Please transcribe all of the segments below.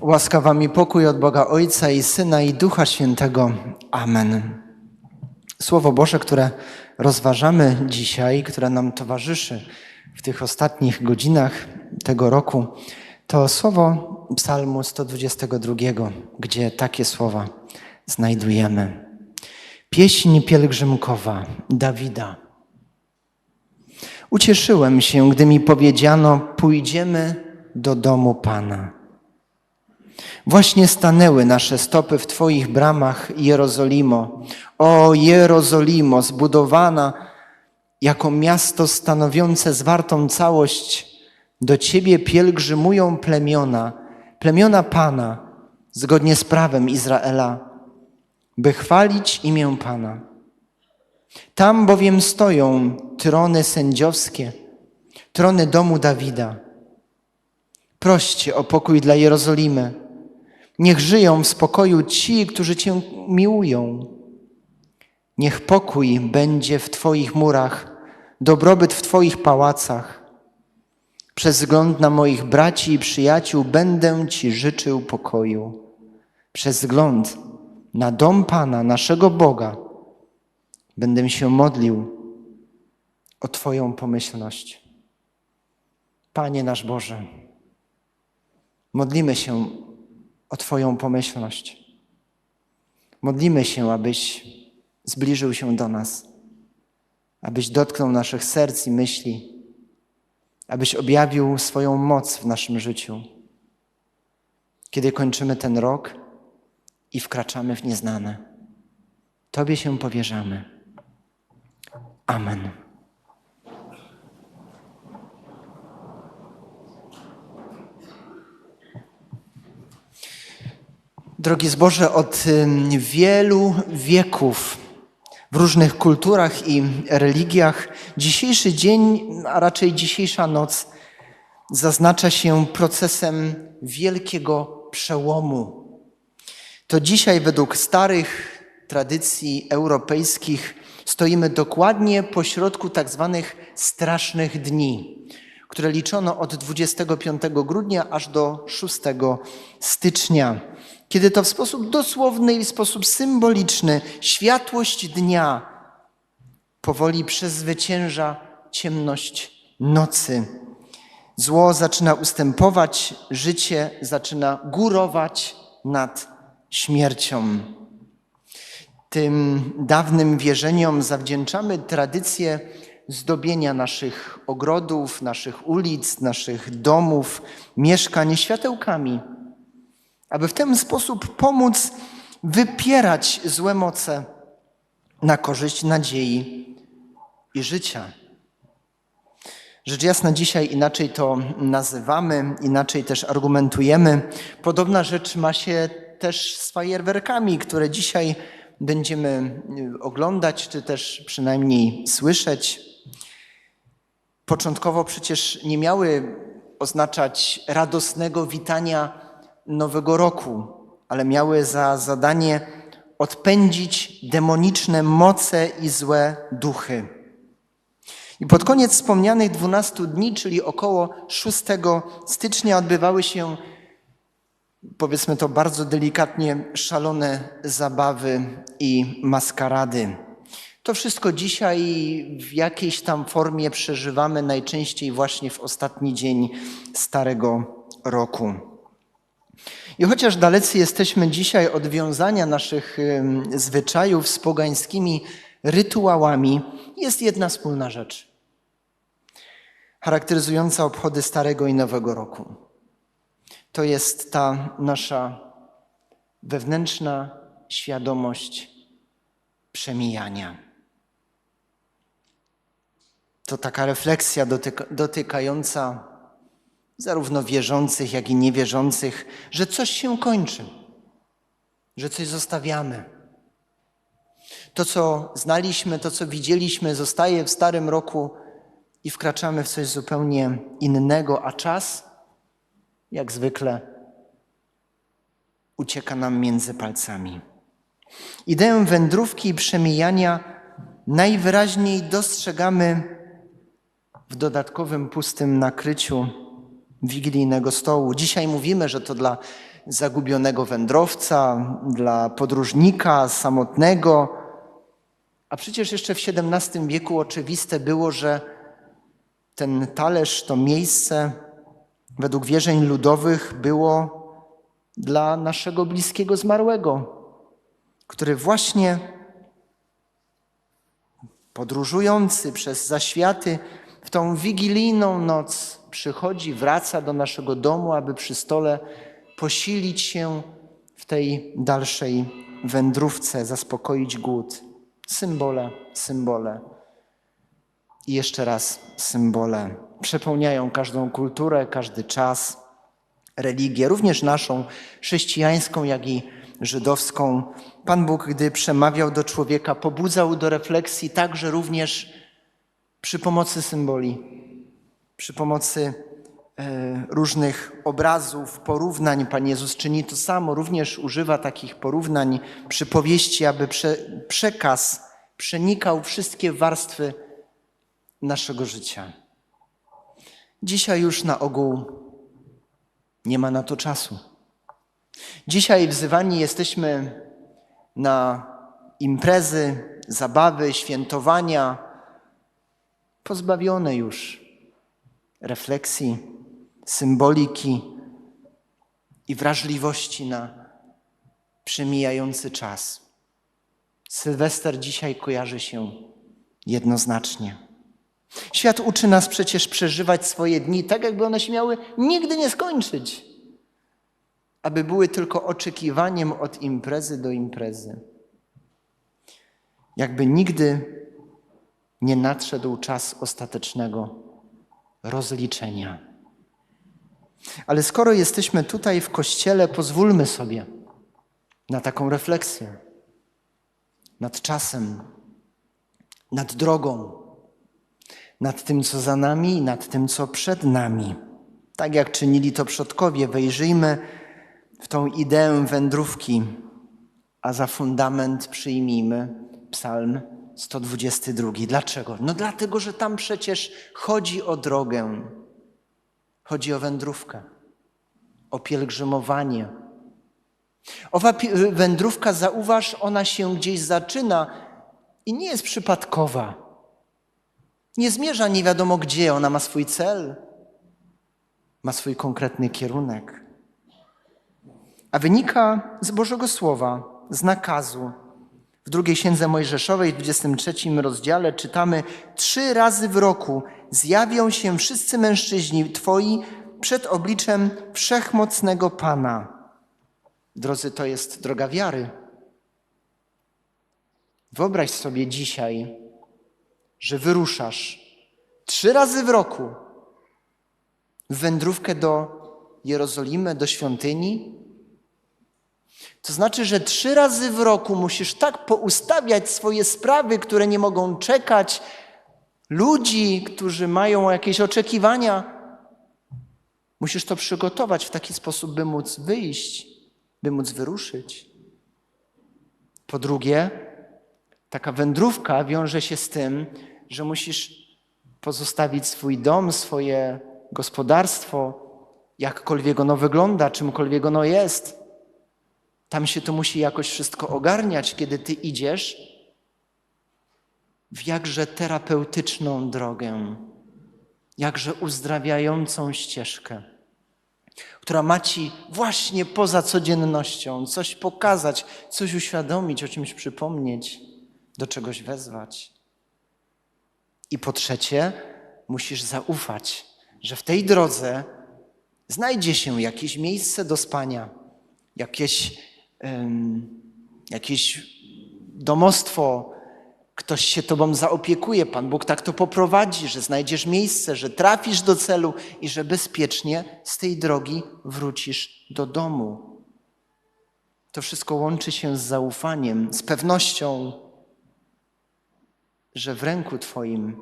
Łaskawa mi pokój od Boga Ojca i Syna i Ducha Świętego. Amen. Słowo Boże, które rozważamy dzisiaj, które nam towarzyszy w tych ostatnich godzinach tego roku, to słowo Psalmu 122, gdzie takie słowa znajdujemy. Pieśń pielgrzymkowa Dawida. Ucieszyłem się, gdy mi powiedziano: Pójdziemy do domu Pana. Właśnie stanęły nasze stopy w Twoich bramach, Jerozolimo. O Jerozolimo, zbudowana jako miasto stanowiące zwartą całość, do Ciebie pielgrzymują plemiona, plemiona Pana, zgodnie z prawem Izraela, by chwalić imię Pana. Tam bowiem stoją trony sędziowskie, trony domu Dawida. Proście o pokój dla Jerozolimy. Niech żyją w spokoju ci, którzy Cię miłują. Niech pokój będzie w Twoich murach, dobrobyt w Twoich pałacach. Przez wzgląd na moich braci i przyjaciół będę Ci życzył pokoju. Przez wzgląd na dom Pana, naszego Boga, będę się modlił o Twoją pomyślność. Panie nasz Boże, modlimy się o Twoją pomyślność. Modlimy się, abyś zbliżył się do nas, abyś dotknął naszych serc i myśli, abyś objawił swoją moc w naszym życiu. Kiedy kończymy ten rok i wkraczamy w nieznane, Tobie się powierzamy. Amen. Drogi zboże, od wielu wieków w różnych kulturach i religiach dzisiejszy dzień, a raczej dzisiejsza noc zaznacza się procesem wielkiego przełomu. To dzisiaj według starych tradycji europejskich stoimy dokładnie pośrodku tak zwanych strasznych dni, które liczono od 25 grudnia aż do 6 stycznia kiedy to w sposób dosłowny i w sposób symboliczny światłość dnia powoli przezwycięża ciemność nocy. Zło zaczyna ustępować, życie zaczyna górować nad śmiercią. Tym dawnym wierzeniom zawdzięczamy tradycję zdobienia naszych ogrodów, naszych ulic, naszych domów, mieszkań światełkami aby w ten sposób pomóc wypierać złe moce na korzyść nadziei i życia. Rzecz jasna, dzisiaj inaczej to nazywamy, inaczej też argumentujemy. Podobna rzecz ma się też z fajerwerkami, które dzisiaj będziemy oglądać, czy też przynajmniej słyszeć. Początkowo przecież nie miały oznaczać radosnego witania Nowego Roku, ale miały za zadanie odpędzić demoniczne moce i złe duchy. I pod koniec wspomnianych 12 dni, czyli około 6 stycznia, odbywały się, powiedzmy to bardzo delikatnie, szalone zabawy i maskarady. To wszystko dzisiaj w jakiejś tam formie przeżywamy, najczęściej właśnie w ostatni dzień Starego Roku. I chociaż dalecy jesteśmy dzisiaj od wiązania naszych zwyczajów z pogańskimi rytuałami, jest jedna wspólna rzecz, charakteryzująca obchody Starego i Nowego Roku. To jest ta nasza wewnętrzna świadomość przemijania. To taka refleksja dotyka, dotykająca zarówno wierzących, jak i niewierzących, że coś się kończy, że coś zostawiamy. To, co znaliśmy, to, co widzieliśmy, zostaje w starym roku i wkraczamy w coś zupełnie innego, a czas, jak zwykle, ucieka nam między palcami. Ideę wędrówki i przemijania najwyraźniej dostrzegamy w dodatkowym pustym nakryciu wigilijnego stołu. Dzisiaj mówimy, że to dla zagubionego wędrowca, dla podróżnika samotnego. A przecież jeszcze w XVII wieku oczywiste było, że ten talerz, to miejsce, według wierzeń ludowych, było dla naszego bliskiego zmarłego, który właśnie podróżujący przez zaświaty w tą wigilijną noc przychodzi, wraca do naszego domu, aby przy stole posilić się w tej dalszej wędrówce, zaspokoić głód. Symbole, symbole. I jeszcze raz symbole przepełniają każdą kulturę, każdy czas, religię, również naszą chrześcijańską, jak i żydowską. Pan Bóg, gdy przemawiał do człowieka, pobudzał do refleksji także również przy pomocy symboli, przy pomocy e, różnych obrazów, porównań. Pan Jezus czyni to samo, również używa takich porównań, przypowieści, aby prze, przekaz przenikał wszystkie warstwy naszego życia. Dzisiaj już na ogół nie ma na to czasu. Dzisiaj wzywani jesteśmy na imprezy, zabawy, świętowania, pozbawione już refleksji, symboliki i wrażliwości na przemijający czas. Sylwester dzisiaj kojarzy się jednoznacznie. Świat uczy nas przecież przeżywać swoje dni tak, jakby one się miały nigdy nie skończyć, aby były tylko oczekiwaniem od imprezy do imprezy. Jakby nigdy nie nadszedł czas ostatecznego rozliczenia. Ale skoro jesteśmy tutaj w kościele, pozwólmy sobie na taką refleksję nad czasem, nad drogą, nad tym, co za nami i nad tym, co przed nami. Tak jak czynili to przodkowie, wejrzyjmy w tą ideę wędrówki, a za fundament przyjmijmy Psalm 122. Dlaczego? No dlatego, że tam przecież chodzi o drogę, chodzi o wędrówkę, o pielgrzymowanie. Owa wędrówka, zauważ, ona się gdzieś zaczyna i nie jest przypadkowa. Nie zmierza nie wiadomo gdzie, ona ma swój cel, ma swój konkretny kierunek. A wynika z Bożego Słowa, z nakazu. W drugiej księdze Mojżeszowej, w 23 rozdziale czytamy: Trzy razy w roku zjawią się wszyscy mężczyźni Twoi przed obliczem wszechmocnego Pana. Drodzy, to jest droga wiary. Wyobraź sobie dzisiaj, że wyruszasz trzy razy w roku w wędrówkę do Jerozolimy, do świątyni. To znaczy, że trzy razy w roku musisz tak poustawiać swoje sprawy, które nie mogą czekać, ludzi, którzy mają jakieś oczekiwania. Musisz to przygotować w taki sposób, by móc wyjść, by móc wyruszyć. Po drugie, Taka wędrówka wiąże się z tym, że musisz pozostawić swój dom, swoje gospodarstwo, jakkolwiek ono wygląda, czymkolwiek ono jest. Tam się to musi jakoś wszystko ogarniać, kiedy ty idziesz w jakże terapeutyczną drogę, jakże uzdrawiającą ścieżkę, która ma ci właśnie poza codziennością coś pokazać, coś uświadomić, o czymś przypomnieć do czegoś wezwać. I po trzecie, musisz zaufać, że w tej drodze znajdzie się jakieś miejsce do spania, jakieś, jakieś domostwo, ktoś się tobą zaopiekuje, Pan Bóg tak to poprowadzi, że znajdziesz miejsce, że trafisz do celu i że bezpiecznie z tej drogi wrócisz do domu. To wszystko łączy się z zaufaniem, z pewnością, że w ręku Twoim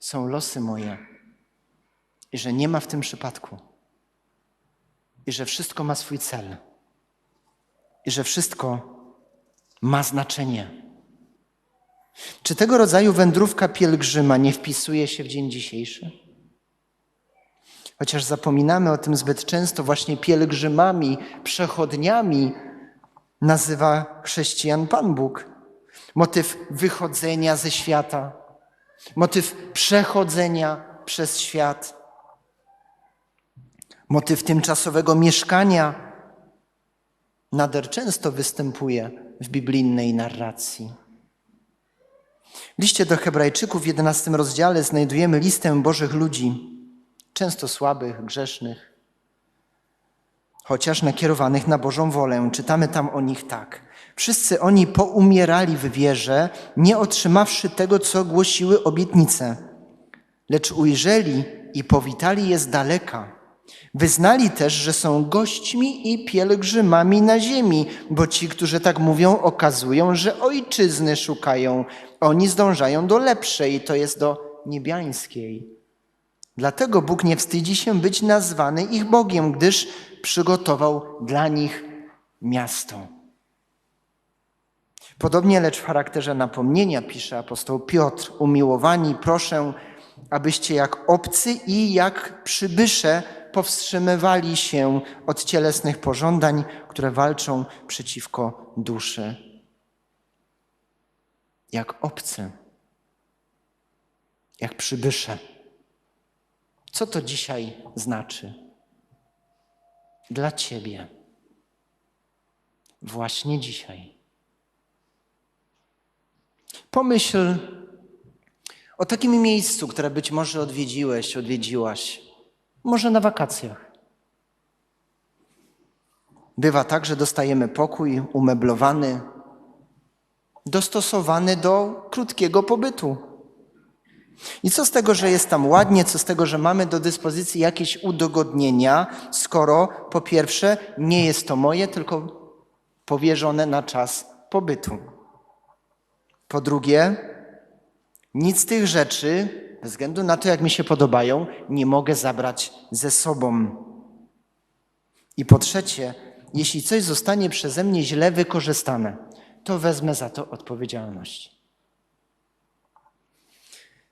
są losy moje i że nie ma w tym przypadku i że wszystko ma swój cel i że wszystko ma znaczenie. Czy tego rodzaju wędrówka pielgrzyma nie wpisuje się w dzień dzisiejszy? Chociaż zapominamy o tym zbyt często, właśnie pielgrzymami, przechodniami nazywa chrześcijan Pan Bóg. Motyw wychodzenia ze świata, motyw przechodzenia przez świat, motyw tymczasowego mieszkania nader często występuje w biblijnej narracji. W liście do Hebrajczyków w 11 rozdziale znajdujemy listę Bożych ludzi, często słabych, grzesznych, chociaż nakierowanych na Bożą wolę. Czytamy tam o nich tak. Wszyscy oni poumierali w wierze, nie otrzymawszy tego, co głosiły obietnice, lecz ujrzeli i powitali je z daleka. Wyznali też, że są gośćmi i pielgrzymami na ziemi, bo ci, którzy tak mówią, okazują, że ojczyzny szukają. Oni zdążają do lepszej, to jest do niebiańskiej. Dlatego Bóg nie wstydzi się być nazwany ich Bogiem, gdyż przygotował dla nich miasto. Podobnie, lecz w charakterze napomnienia pisze apostoł Piotr: Umiłowani, proszę, abyście jak obcy i jak przybysze powstrzymywali się od cielesnych pożądań, które walczą przeciwko duszy. Jak obcy, jak przybysze. Co to dzisiaj znaczy? Dla Ciebie. Właśnie dzisiaj. Pomyśl o takim miejscu, które być może odwiedziłeś, odwiedziłaś, może na wakacjach. Bywa tak, że dostajemy pokój umeblowany, dostosowany do krótkiego pobytu. I co z tego, że jest tam ładnie, co z tego, że mamy do dyspozycji jakieś udogodnienia, skoro po pierwsze nie jest to moje, tylko powierzone na czas pobytu. Po drugie, nic z tych rzeczy, bez względu na to, jak mi się podobają, nie mogę zabrać ze sobą. I po trzecie, jeśli coś zostanie przeze mnie źle wykorzystane, to wezmę za to odpowiedzialność.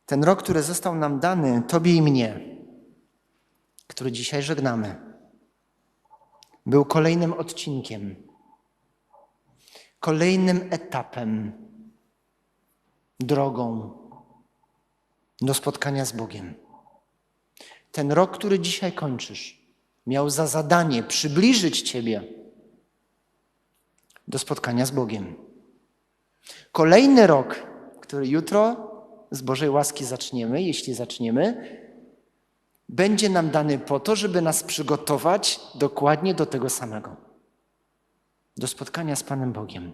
Ten rok, który został nam dany, Tobie i mnie, który dzisiaj żegnamy, był kolejnym odcinkiem, kolejnym etapem, drogą do spotkania z Bogiem. Ten rok, który dzisiaj kończysz, miał za zadanie przybliżyć Ciebie do spotkania z Bogiem. Kolejny rok, który jutro z Bożej łaski zaczniemy, jeśli zaczniemy, będzie nam dany po to, żeby nas przygotować dokładnie do tego samego do spotkania z Panem Bogiem.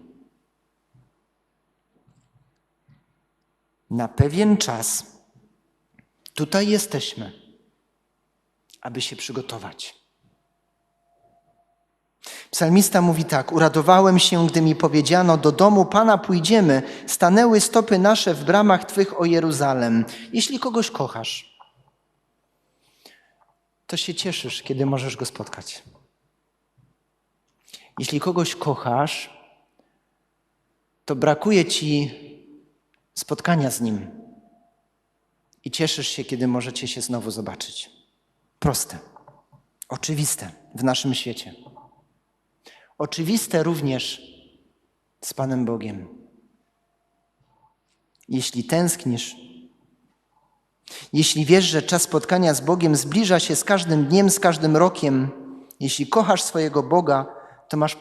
Na pewien czas tutaj jesteśmy, aby się przygotować. Psalmista mówi tak: Uradowałem się, gdy mi powiedziano: Do domu Pana pójdziemy, stanęły stopy nasze w bramach Twych o Jeruzalem. Jeśli kogoś kochasz, to się cieszysz, kiedy możesz go spotkać. Jeśli kogoś kochasz, to brakuje ci spotkania z nim i cieszysz się, kiedy możecie się znowu zobaczyć. Proste, oczywiste w naszym świecie. Oczywiste również z Panem Bogiem. Jeśli tęsknisz, jeśli wiesz, że czas spotkania z Bogiem zbliża się z każdym dniem, z każdym rokiem, jeśli kochasz swojego Boga, to masz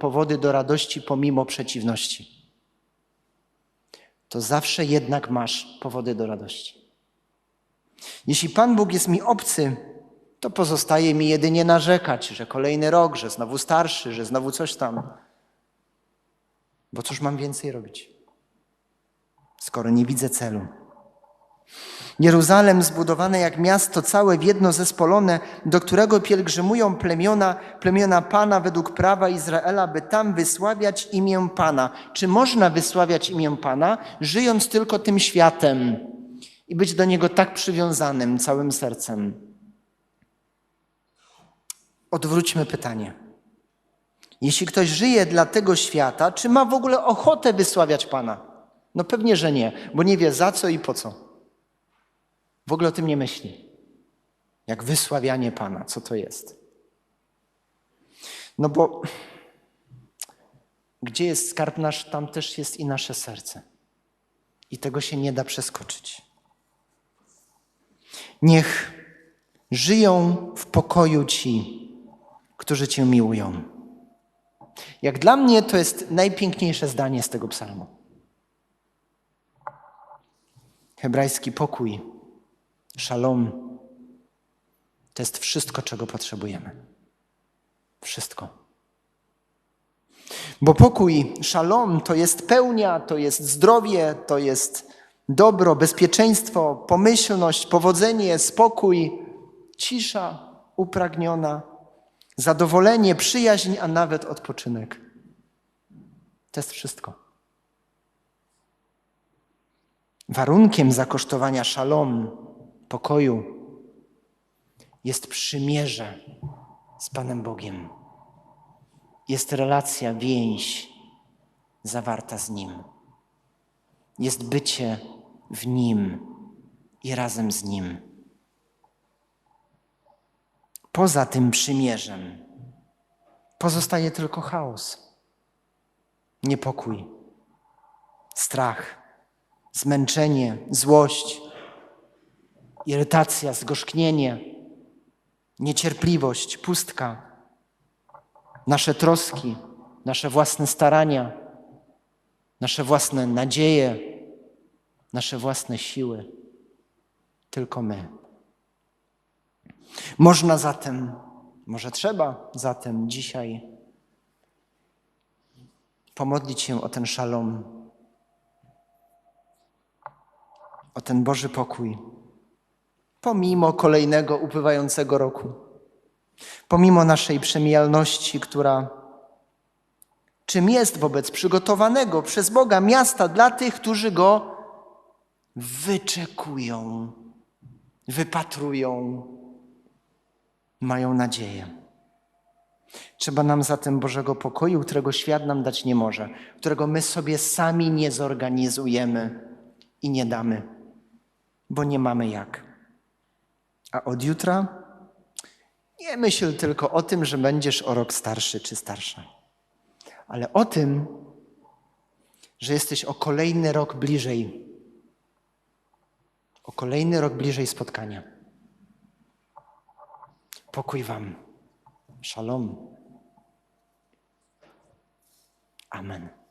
powody, do radości pomimo przeciwności. To zawsze jednak masz powody do radości. Jeśli Pan Bóg jest mi obcy, to pozostaje mi jedynie narzekać, że kolejny rok, że znowu starszy, że znowu coś tam. Bo cóż mam więcej robić, skoro nie widzę celu? Jeruzalem zbudowane jak miasto całe w jedno zespolone, do którego pielgrzymują plemiona, plemiona Pana według prawa Izraela, by tam wysławiać imię Pana. Czy można wysławiać imię Pana, żyjąc tylko tym światem i być do niego tak przywiązanym całym sercem? Odwróćmy pytanie. Jeśli ktoś żyje dla tego świata, czy ma w ogóle ochotę wysławiać Pana? No pewnie, że nie, bo nie wie za co i po co. W ogóle o tym nie myśli. jak wysławianie Pana. Co to jest? No bo gdzie jest skarb nasz, tam też jest i nasze serce. I tego się nie da przeskoczyć. Niech żyją w pokoju ci, którzy Cię miłują. Jak dla mnie to jest najpiękniejsze zdanie z tego psalmu. Hebrajski pokój, szalom, to jest wszystko, czego potrzebujemy. Wszystko. Bo pokój, szalom to jest pełnia, to jest zdrowie, to jest dobro, bezpieczeństwo, pomyślność, powodzenie, spokój, cisza upragniona, zadowolenie, przyjaźń, a nawet odpoczynek. To jest wszystko. Warunkiem zakosztowania szalom, pokoju, jest przymierze z Panem Bogiem. Jest relacja, więź zawarta z Nim. Jest bycie w Nim i razem z Nim. Poza tym przymierzem pozostaje tylko chaos, niepokój, strach, zmęczenie, złość, irytacja, zgorzknienie, niecierpliwość, pustka, nasze troski, nasze własne starania, nasze własne nadzieje, nasze własne siły. Tylko my. Można zatem, może trzeba zatem dzisiaj pomodlić się o ten szalom, o ten Boży pokój, pomimo kolejnego upływającego roku, pomimo naszej przemijalności, która czym jest wobec przygotowanego przez Boga miasta dla tych, którzy go wyczekują, wypatrują, mają nadzieję. Trzeba nam zatem Bożego pokoju, którego świat nam dać nie może, którego my sobie sami nie zorganizujemy i nie damy, bo nie mamy jak. A od jutra nie myśl tylko o tym, że będziesz o rok starszy czy starsza, ale o tym, że jesteś o kolejny rok bliżej, o kolejny rok bliżej spotkania. Pokój Wam. Shalom. Amen.